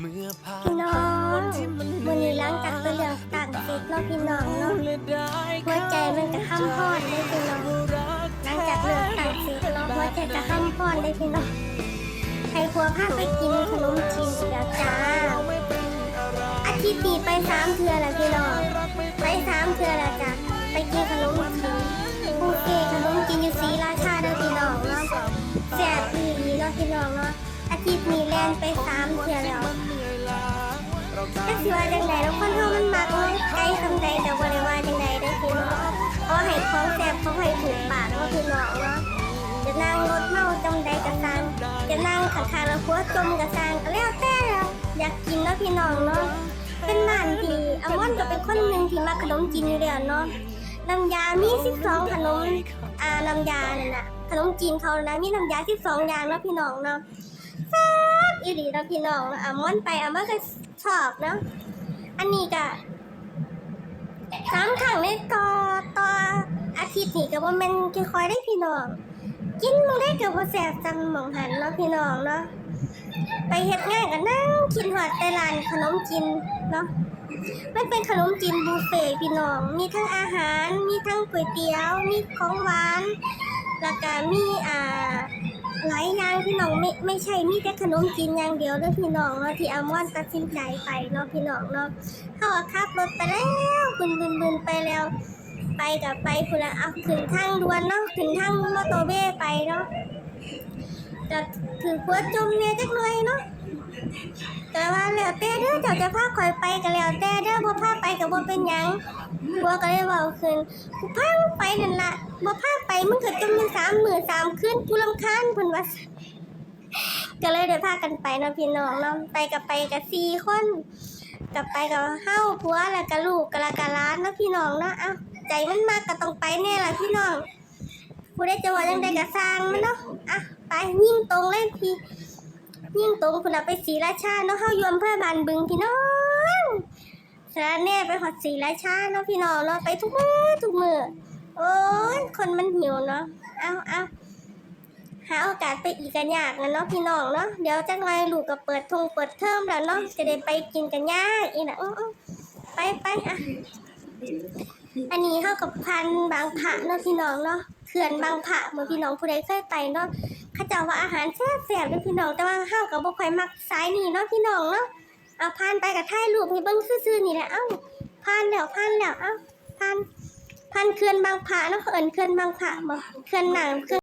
เมื่อพี่น้องวันที่มันเหวันนื่อยนี้หล้างจากไปเรื่องต่างสิทเนาะพี่น้องเนาะหัวใจมันก็ห้ำพอดเลยพี่น้องรักหลังจากเรื่องต่างสิทเนาะหัวใจก็ห้ำพอดเลยพี่น้องให้ผัวพาไปกินขนมจีนแล้วจ้าอาทิตย์นี้ไปสามเทือแล้วพี่น้องไปสามเทือแล้วจ้ะไปกินขนมจีนบุฟเฟ่ต์ขนมจีนอยู่ศรีราชาเด้อพี่น้องเนาะแซ่บอีหลีเนาะพี่น้องเนาะ อาทิตย์นี้แล่นไปสามเทือแล้วเหนื่อยล้าเราต่างก็สิว่าจังไดแล้วคนเฮามันมักเลยไกลคำใดแต่บ่ได้ว่าจังไดเด้อพี่น้องขอให้ของแซ่บขอให้ถูกปากเนาะพี่น้องเนาะจะนั่งรถเมาจำใดก็สร้างจะนั่งข้างๆแล้วหัวจมก็สร้างก็แล้วแต่แล้วอยากกินเนาะพี่น้องเนาะเป็นร้านที่อมอนก็เป็นคนหนึ่งที่มักขนมจีนอยู่แล้วเนาะน้ำยามี12ขนมอ่าน้ำยาเนั่นน่ะขนมจีนเขานะมีน้ำยา12อย่างเนาะพี่น้องเนาะ แซ่บอีหลีเนาพี่น้องเนาะอามอนไปอามอนก็ชอบเนาะอันนี้ก็สามครั้งในต่อต่ออาทิตย์นี่ก็บ่แม่นค่อยๆได้พี่น้อง กินมื้อได้เก็บ่แซ่บจังหมองหันเนาะพี่น้องเนาะไปเฮ็ดงานก็นั่งกินฮอดแต่ร้านขนมจีนเนาะมันเป็นขนมจีนบุฟเฟ่พี่น้อง มีทั้งอาหาร มีทั้งก๋วยเตี๋ยว มีของหวาน แล้วก็มีอ่า หลายอย่างพี่น้องไม่ไม่ใช่มีแต่ขนมกินอย่างเดียวเด้อพี่น้องเนาะที่อามอนตัดสินใจไปเนาะพี่น้องเนาะเขาก็ขับรถไปแล้วบึนบึนบึนไปแล้ว ไปกับไปคุณละเอาขึ้นทางด่วนเนาะขึ้นทางมอเตอร์เวย์ไปเนาะจะถือขวดจมเนี่ยจักหน่อยเนาะ แต่ว่าแล้วแต่เด้อเจ้าจะพาข่อยไปก็แล้วแต่เด้อบ่พาไปก็บ่เป็นหยังบัวก็เลยเว้าขึ้นกูพามึงไปนั่นล่ะบ่พาไปมึงก็จมอยู่สามมื้อสามคืนกูรำคาญเพิ่นว่าก็เลยได้พากันไปเนาะพี่น้องเนาะไปกับไปกับสี่คนกับไปกับเฮาผัวแล้วก็ลูกก็แล้วก็หล้านเนาะพี่น้องเนาะเอ้าใจมันมากก็ต้องไปแน่ล่ะพี่น้องผู้ใดจะว่าจังไดก็สร้างมันเนาะอะไปยิ่งตรงเลยพี่ ยิ่งตรงคุณไปศรีราชาเนาะเฮายู่อำเภอบานบึงพี่น้องสารแน่ไปฮอดศรีราชาเนาะพี่น้องเนาะไปทุกมือทุกมือโอ้ยคนมันหิวเนาะเอาเอาหาโอกาสไปอีกกันยากนะเนาะพี่น้องเนาะเดี๋ยวจังไรลูกก็เปิดทงเปิดเทอมแล้วเนาะจะได้ไปกินกันยากอีกนะไปไปอะอันนี้เข้ากับพันบางผะเนาะพี่น้องเนาะเขื่อนบางผะเหมื่อพี่น้องผู้ใดเคยไปเนาะ เขาเจ้าว่าอาหารแซ่บแซ่บเลยพี่น้องแต่ว่าเข้ากับบ่ค่อยมักสายนี่เนาะพี่น้องเนาะเอาพานไปกับถ่ายรูปให้เบิ่งซื่อๆนี่แหละเอ้าพานแล้วพานแล้วเอ้าพานพานเขื่อนบางผะเนาะเอิ้นเขื่อนบางผะบ่เขื่อนหนังเขื่อน